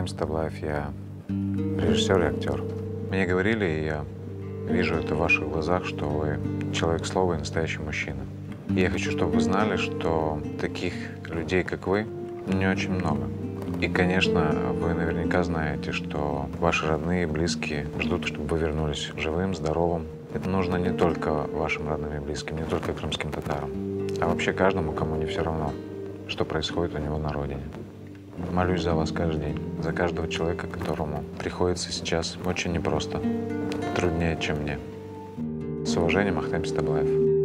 Ахтем Стаблаев, я режиссер и актер. Мне говорили, и я вижу это в ваших глазах, что вы человек слова и настоящий мужчина. И я хочу, чтобы вы знали, что таких людей, как вы, не очень много. И, конечно, вы наверняка знаете, что ваши родные и близкие ждут, чтобы вы вернулись живым, здоровым. Это нужно не только вашим родным и близким, не только крымским татарам, а вообще каждому, кому не все равно, что происходит у него на родине. Молюсь за вас каждый день, за каждого человека, которому приходится сейчас очень непросто, труднее, чем мне. С уважением, Ахтем Стаблаев.